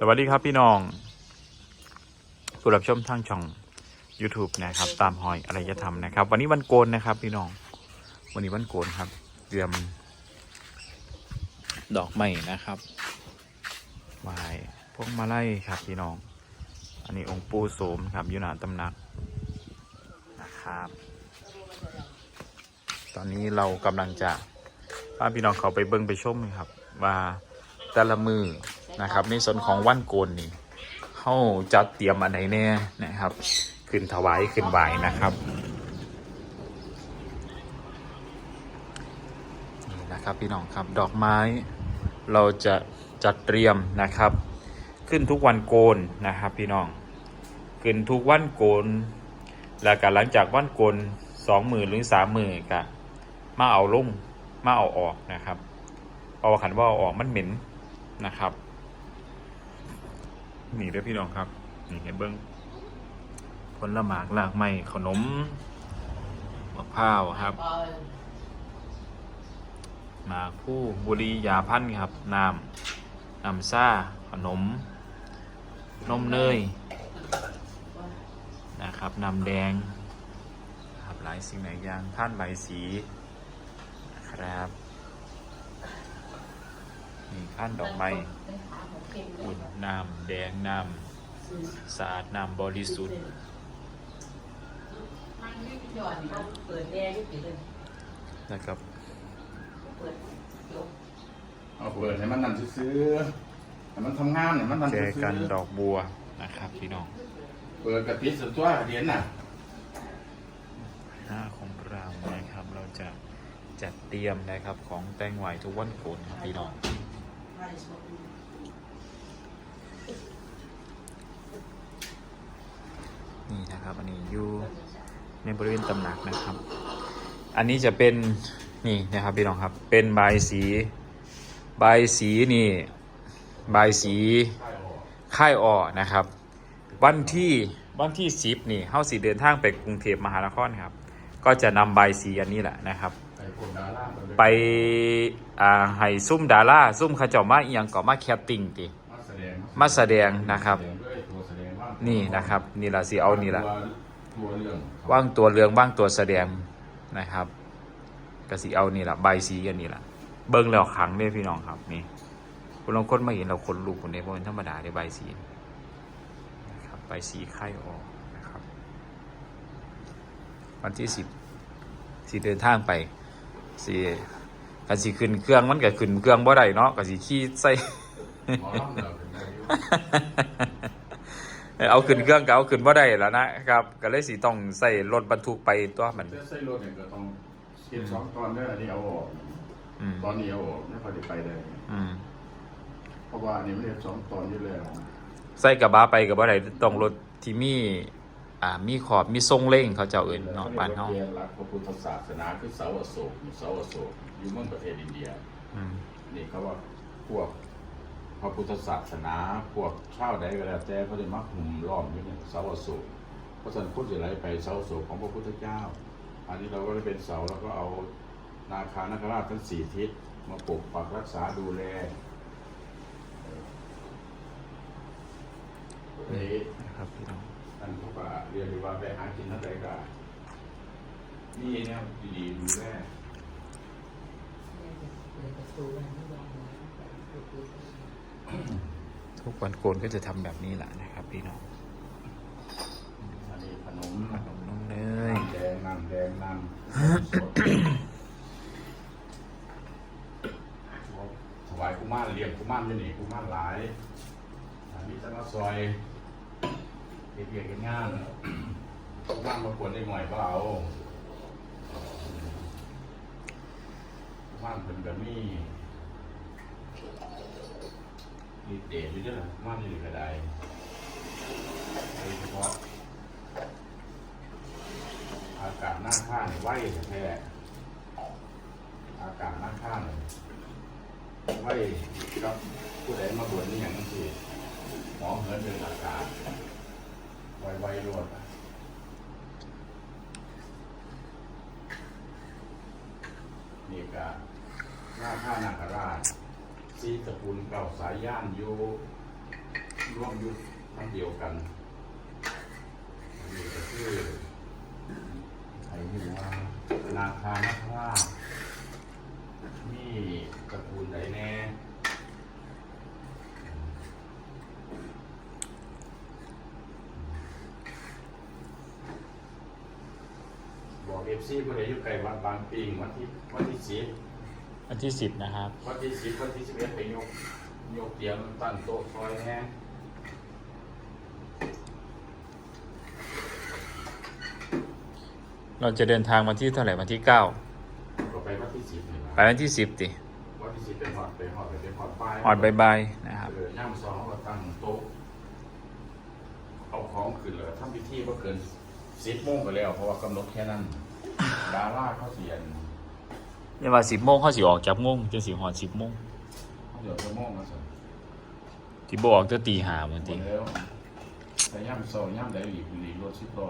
สวัสดีครับพี่น้องผู้รับชมทางช่อง YouTube นะครับ ตามหอยอารยธรรมนะครับ วันนี้วันโกนนะครับ พี่น้อง วันนี้วันโกนครับ เตรียม ดอกไม้นะครับวายพวกมาไล่ครับ พี่น้อง อันนี้องค์ปู่โสมครับอยุนาตำหนักนะครับ ตอนนี้เรากำลังจะพาพี่น้องเขาไปเบิ้งไปชมครับ ว่าแต่ละมือ นะครับ ในส่วนของวันโกนนี่เขาจัดเตรียมอันไหนแน่นะครับ ขึ้นถวายขึ้นไหวนะครับนี่นะครับพี่น้องครับดอกไม้ เราจะจัดเตรียมนะครับ ขึ้นทุกวันโกนนะครับ พี่น้องขึ้นทุกวันโกน แล้วก็หลังจากวันโกนสองมือหรือสามมือกะมาเอาลงมาเอาออกนะครับเพราะว่าขันว่าเอาออกมันเหม็นนะครับ นี่เด้พี่น้องครับ นี่ให้เบิ้องผลหมากหลากไม้ขนมมะพร้าวครับหมากผู้บุรียาพันธ์ครับน้ำน้ำซ่าขนม นมเนยนะครับนำแดงครับหลายสิ่งหลายอย่างท่านใบสีนะครับนี่ท่านดอกไม้ อุ่นน้ำแดงน้ำสะอาดน้ำบริสุทธิ์เปิดแอร์ที่ปิดเลยนะครับเปิดยกเอาเปิดให้มันนั่นซื้อๆให้มันทำงานให้มันนั่นแจซื้อกันดอกบัวนะครับพี่น้องเปิดกระติดสุดตัวเหรียญน่ะหน้าของเรานะครับ เราจะจัดเตรียมนะครับของแตงไหวทุกวันโกนครับพี่น้องนี่นะครับ อันนี้อยู่ ในบริเวณตำหนักนะครับ อันนี้จะเป็นนี่นะครับพี่น้องครับ เป็นใบายสีใบายสีนี่ใบายสีค่ายอ่อนะครับ วันที่วันที่สิบนี่เฮาสีเดินทางไปกรุงเทพมหานครครับ ก็จะนำใบายสีอันนี้แหละนะครับ ไปพวกดาราไปอ่าให้ซุ่มดาราซุ่มเขาเจ้ามาอีหยังก็มาแคปติ้งติมาแสดงมาแสดงนะครับแสดงด้วยตัวแสดงว่านี่นะครับ นี่ละสิเอานี่ละ ตัวเรื่องว่างตัวเรืองว่างตัวแสดงนะครับกสิเอานี่ละใบสีกันนี่ละเบิ้งแล้วขังเด้พี่น้องครับนี่คนลางคนมาเห็นเราคนลูกคนนี้เพราะมันธรรมดาได้ใบสีนะครับใบสีไข่ออกนะครับ วันที่สิบสีเดินทางไปสีกันสีขึ้นเครื่องมันก็ขึ้นเครื่องบ่ได้เนาะก็สีขี้ใส่ หมอลำเดี๋ยวเป็นได้อยู่ เอาขึ้นเครื่องก็เอาขึ้นบ่ได้แล้วนะครับ ก็เลยสิต้องใส่รถบรรทุกไปตัวมันเสื้อไส้รถเนี่ยก็ต้องเก็บสองตอนด้วยอันนี้เอาออกอืมตอนนี้เอาออกไม่พอได้ไปได้อืมเพราะว่าอันนี้ไม่ได้สองตอนอยู่แล้วใส่กระบะไปกับบ่ได้ต้องรถที่มีอ่ามีขอบมีทรงเร่งเขาเจ้าเอื่นเนาะบ้านเฮาเรียนหลักพระพุทธศาสนาคือเสาอโศกเสาอโศกอยู่เมืองประเทศอินเดียอืมนี่เขาว่าพวก พระพุทธศาสนาพวกชาวใดก็แล้วแต่เขาจะมักหุ่มล้อมอยู่เนี่ยเสาอโศกเพราะฉะนั้นพุทธจะไหลไปเสาอโศกของพระพุทธเจ้า อันนี้เราก็ได้เป็นเสาแล้วก็เอานาคานาคราชทั้งสี่ทิศมาปกปักรักษาดูแลเอ่อนะครับพี่น้องท่านเขาก็เรียนว่าไปหากินนั่นใดก็นี่เนี่ยดีๆดูแลเปิดประตูให้ไม่ยอมนะเปิดประตู ทุกวันโกนก็จะทำแบบนี้แหละนะครับพี่น้องอันนี้ขนมขนมนมเนยน้ำแดงน้ำแดงน้ำถวายกุมารเรียกกุมารอยู่นี่กุมารหลายอันนี้จะมาซอยเรียกเรียกกันงานกุมารมาควรได้หน่อยก็เอากุมารเป็นแบบนี้ มีเดชอยู่ด้วยเหรอกุมารนี่ก็ได้โดยเฉพาะอากาศหน้าข้างไหวแท้อากาศหน้าข้างไหวกับผู้ใดมาบวชนี่อย่างนั้นสิหมอเหินเป็นอากาศไวไวๆรวดนี่ก็หน้าข้านาคราช สีตระกูลเก่าสายย่านอยู่ร่วมยุคทั้งเดียวกันอันนี้ก็คือไอ้ที่ว่านาคานักราชมีตระกูลใดแน่บอกเอฟซีผู้ใดอยู่ไกลวัดบางปิงวันที่วันที่สิบ วันที่สิบนะครับวันที่สิบวันที่สิบเอ็ดไปยกยกเตียงตั้งโต๊ะซอยแห้งเราจะเดินทางวันที่เท่าไหร่วันที่เก้าก็ไปวันที่สิบนี่ไปนะวันที่สิบดิวันที่สิบไปหอดไปหอดไปไปหอดป้ายออดบายๆนะครับเออย่ำซองก็ตั้งโต๊ะเอาของขึ้นแล้วก็ทำพิธีก็เกินสิบโมงไปแล้ว เพราะว่ากำหนดแค่นั้น ดาราเขาเสียน เนี่ยว่าสิบโมงเขาสิออกจากโมงจนสิหอดสิบโมงเขาเดี๋ยวจะโมงมาสั่นที่บออกจะตีหาเหมือนหมทีดแล้วแต่ย่ำซองย่ำได้หลีกหลีกรถสิบล้อ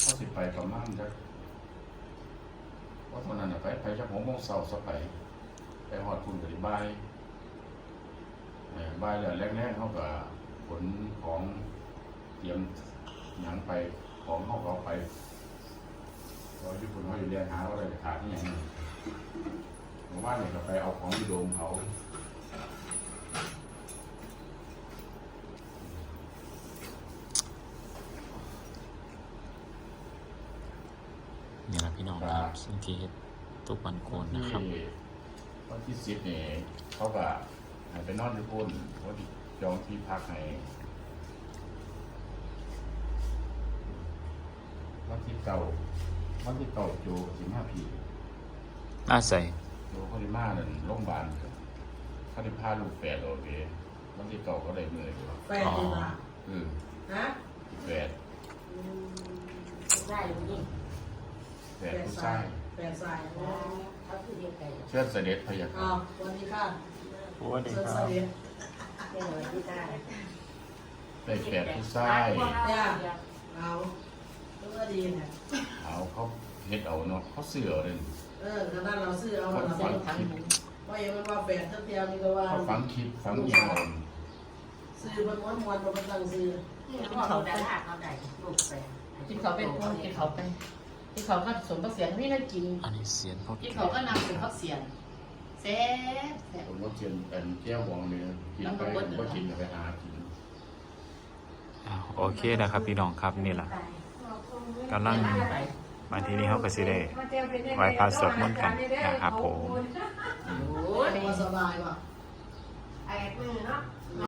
เขาสิไปประมาณจักว่าตอนนั้นน่ะไปไปจากหกโมงเช้าสไปไปหอดคุณกับที่บ้ายเอ่อบ้ายแล้วแรกๆเขาก็ขนของเตรียมหยังไปของเขาก็เอาไป เราญี่ปุ่นเขาอยู่เรียนหาว่าอะไรจะขาดที่ยังผมว่าเนี่ยก็ไปเอาของที่โดมเขานี่แหละพี่น้องครับสิ่งที่เฮ็ดทุกวันโกนนะครับที่วันที่สิบเนี่ยเขาก็ให้ไปนอนญี่ปุ่นเขาที่จองที่พักให้วันที่เก่า วันที่เก่าโจสิบห้าปีน่าใส่โจเขาได้มานั่นโรงพยาบาลครับเขาได้พาลูกแฝดออกเองวันที่เก่าก็ได้เมื่อยอยู่แฟนดีกว่าเออฮะแฝดอืมได้หรือนี่แฝดผู้ชายแฟนสายอ๋อเขาคือเรียกไก่เชิญเสด็จพระยาอ๋อค่ะวันนี้ค่ะสวัสดีเชิญคเสรับด็จเรื่องอะไรที่ได้ได้แฝดผู้ชาย เอา ตัวดีเนี่ยเอาเขาเฮ็ดเอาเนาะเขาเสือเลยเออขนาดเราซื้อเอาเขาเราฟังทั้งคลิปเพราะยังไม่ว่าแฟนทั้งเทียวนี่ก็ว่าเขาฟังคลิปฟังอีกเอาซื้อมันม้วนม้วนมันตั้งซื้อกินเขาได้เขาได้ลูกแฟนกินเขาเป็นพวกกินเขาไปกินเขาก็สมประเสียงนี่น่ากินอันนี้เสียนพวกกินเขาก็นำเป็นข้าวเสียงแซ่บแซ่บผมว่าเชียนเป็นแก้ววองเนี่ยกินไปก็กินไปหากินอ่าโอเคนะครับพี่น้องครับนี่แหละ กำลังมาที่นี่เขาก็สิได้ไหว้พระสวดมนต์กันนะครับผม โอ้ยสบายว่ะไอ้มือเนาะ